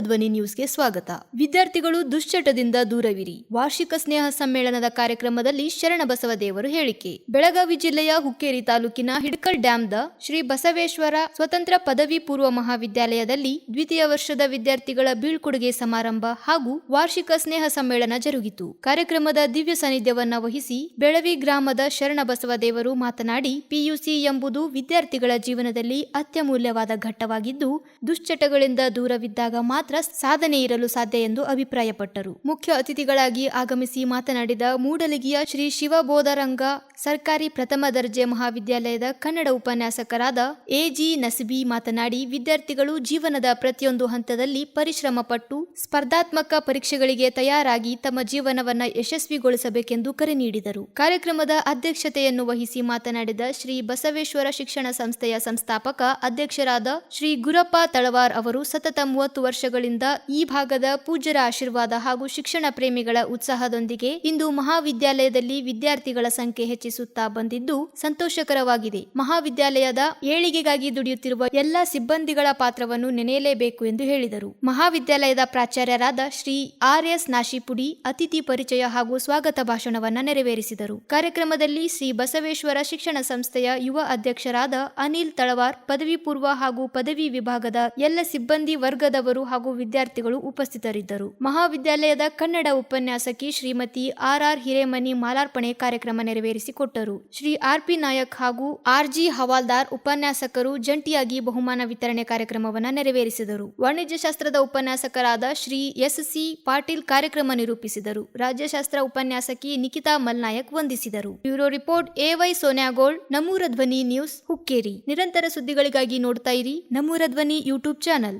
ಧ್ವನಿ ನ್ಯೂಸ್ಗೆ ಸ್ವಾಗತ. ವಿದ್ಯಾರ್ಥಿಗಳು ದುಶ್ಚಟದಿಂದ ದೂರವಿರಿ. ವಾರ್ಷಿಕ ಸ್ನೇಹ ಸಮ್ಮೇಳನದ ಕಾರ್ಯಕ್ರಮದಲ್ಲಿ ಶರಣಬಸವ ದೇವರು ಹೇಳಿಕೆ. ಬೆಳಗಾವಿ ಜಿಲ್ಲೆಯ ಹುಕ್ಕೇರಿ ತಾಲೂಕಿನ ಹಿಡ್ಕಲ್ ಡ್ಯಾಂದ ಶ್ರೀ ಬಸವೇಶ್ವರ ಸ್ವತಂತ್ರ ಪದವಿ ಪೂರ್ವ ಮಹಾವಿದ್ಯಾಲಯದಲ್ಲಿ ದ್ವಿತೀಯ ವರ್ಷದ ವಿದ್ಯಾರ್ಥಿಗಳ ಬೀಳ್ಕೊಡುಗೆ ಸಮಾರಂಭ ಹಾಗೂ ವಾರ್ಷಿಕ ಸ್ನೇಹ ಸಮ್ಮೇಳನ ಜರುಗಿತು. ಕಾರ್ಯಕ್ರಮದ ದಿವ್ಯ ಸಾನ್ನಿಧ್ಯವನ್ನ ವಹಿಸಿ ಬೆಳವಿ ಗ್ರಾಮದ ಶರಣಬಸವ ದೇವರು ಮಾತನಾಡಿ, ಪಿಯುಸಿ ಎಂಬುದು ವಿದ್ಯಾರ್ಥಿಗಳ ಜೀವನದಲ್ಲಿ ಅತ್ಯಮೂಲ್ಯವಾದ ಘಟ್ಟವಾಗಿದ್ದು, ದುಶ್ಚಟಗಳಿಂದ ದೂರವಿದ್ದಾಗ ಮಾತ್ರ ಸಾಧನೆ ಇರಲು ಸಾಧ್ಯ ಎಂದು ಅಭಿಪ್ರಾಯಪಟ್ಟರು. ಮುಖ್ಯ ಅತಿಥಿಗಳಾಗಿ ಆಗಮಿಸಿ ಮಾತನಾಡಿದ ಮೂಡಲಗಿಯ ಶ್ರೀ ಶಿವಬೋಧರಂಗ ಸರ್ಕಾರಿ ಪ್ರಥಮ ದರ್ಜೆ ಮಹಾವಿದ್ಯಾಲಯದ ಕನ್ನಡ ಉಪನ್ಯಾಸಕರಾದ ಎಜಿ ನಸಬಿ ಮಾತನಾಡಿ, ವಿದ್ಯಾರ್ಥಿಗಳು ಜೀವನದ ಪ್ರತಿಯೊಂದು ಹಂತದಲ್ಲಿ ಪರಿಶ್ರಮ ಪಟ್ಟು ಸ್ಪರ್ಧಾತ್ಮಕ ಪರೀಕ್ಷೆಗಳಿಗೆ ತಯಾರಾಗಿ ತಮ್ಮ ಜೀವನವನ್ನು ಯಶಸ್ವಿಗೊಳಿಸಬೇಕೆಂದು ಕರೆ ನೀಡಿದರು. ಕಾರ್ಯಕ್ರಮದ ಅಧ್ಯಕ್ಷತೆಯನ್ನು ವಹಿಸಿ ಮಾತನಾಡಿದ ಶ್ರೀ ಬಸವೇಶ್ವರ ಶಿಕ್ಷಣ ಸಂಸ್ಥೆಯ ಸಂಸ್ಥಾಪಕ ಅಧ್ಯಕ್ಷರಾದ ಶ್ರೀ ಗುರಪ್ಪ ತಳವಾರ್ ಅವರು, ಸತತ ಮೂವತ್ತು ವರ್ಷಗಳಿಂದ ಈ ಭಾಗದ ಪೂಜ್ಯರ ಆಶೀರ್ವಾದ ಹಾಗೂ ಶಿಕ್ಷಣ ಪ್ರೇಮಿಗಳ ಉತ್ಸಾಹದೊಂದಿಗೆ ಇಂದು ಮಹಾವಿದ್ಯಾಲಯದಲ್ಲಿ ವಿದ್ಯಾರ್ಥಿಗಳ ಸಂಖ್ಯೆ ಹೆಚ್ಚಿಸುತ್ತಾ ಬಂದಿದ್ದು ಸಂತೋಷಕರವಾಗಿದೆ. ಮಹಾವಿದ್ಯಾಲಯದ ಏಳಿಗೆಗಾಗಿ ದುಡಿಯುತ್ತಿರುವ ಎಲ್ಲ ಸಿಬ್ಬಂದಿಗಳ ಪಾತ್ರವನ್ನು ನೆನೆಯಲೇಬೇಕು ಎಂದು ಹೇಳಿದರು. ಮಹಾವಿದ್ಯಾಲಯದ ಪ್ರಾಚಾರ್ಯರಾದ ಶ್ರೀ ಆರ್ ಎಸ್ ನಾಶಿಪುಡಿ ಅತಿಥಿ ಪರಿಚಯ ಹಾಗೂ ಸ್ವಾಗತ ಭಾಷಣವನ್ನ ನೆರವೇರಿಸಿದರು. ಕಾರ್ಯಕ್ರಮದಲ್ಲಿ ಶ್ರೀ ಬಸವೇಶ್ವರ ಶಿಕ್ಷಣ ಸಂಸ್ಥೆಯ ಯುವ ಅಧ್ಯಕ್ಷರಾದ ಅನಿಲ್ ತಳವಾರ್, ಪದವಿ ಪೂರ್ವ ಹಾಗೂ ಪದವಿ ವಿಭಾಗದ ಎಲ್ಲ ಸಿಬ್ಬಂದಿ ವರ್ಗದವರು ಹಾಗೂ ವಿದ್ಯಾರ್ಥಿಗಳು ಉಪಸ್ಥಿತರಿದ್ದರು. ಮಹಾವಿದ್ಯಾಲಯದ ಕನ್ನಡ ಉಪನ್ಯಾಸಕಿ ಶ್ರೀಮತಿ ಆರ್ ಆರ್ ಹಿರೇಮನಿ ಮಾಲಾರ್ಪಣೆ ಕಾರ್ಯಕ್ರಮ ನೆರವೇರಿಸಿಕೊಟ್ಟರು ಶ್ರೀ ಆರ್ ಪಿ ನಾಯಕ್ ಹಾಗೂ ಆರ್ ಜಿ ಹವಾಲ್ದಾರ್ ಉಪನ್ಯಾಸಕರು ಜಂಟಿಯಾಗಿ ಬಹುಮಾನ ವಿತರಣೆ ಕಾರ್ಯಕ್ರಮವನ್ನು ನೆರವೇರಿಸಿದರು. ವಾಣಿಜ್ಯಶಾಸ್ತ್ರದ ಉಪನ್ಯಾಸಕರಾದ ಶ್ರೀ ಎಸ್ ಸಿ ಪಾಟೀಲ್ ಕಾರ್ಯಕ್ರಮ ನಿರೂಪಿಸಿದರು. ರಾಜ್ಯಶಾಸ್ತ್ರ ಉಪನ್ಯಾಸಕಿ ನಿಖಿತಾ ಮಲ್ನಾಯಕ್ ವಂದಿಸಿದರು. Bureau report A Y Sonyagol ನಮೂರ ಧ್ವನಿ ನ್ಯೂಸ್ ಹುಕ್ಕೇರಿ. ನಿರಂತರ ಸುದ್ದಿಗಳಿಗಾಗಿ ನೋಡ್ತಾ ಇರಿ ನಮೂರ ಧ್ವನಿ ಯೂಟ್ಯೂಬ್ ಚಾನಲ್.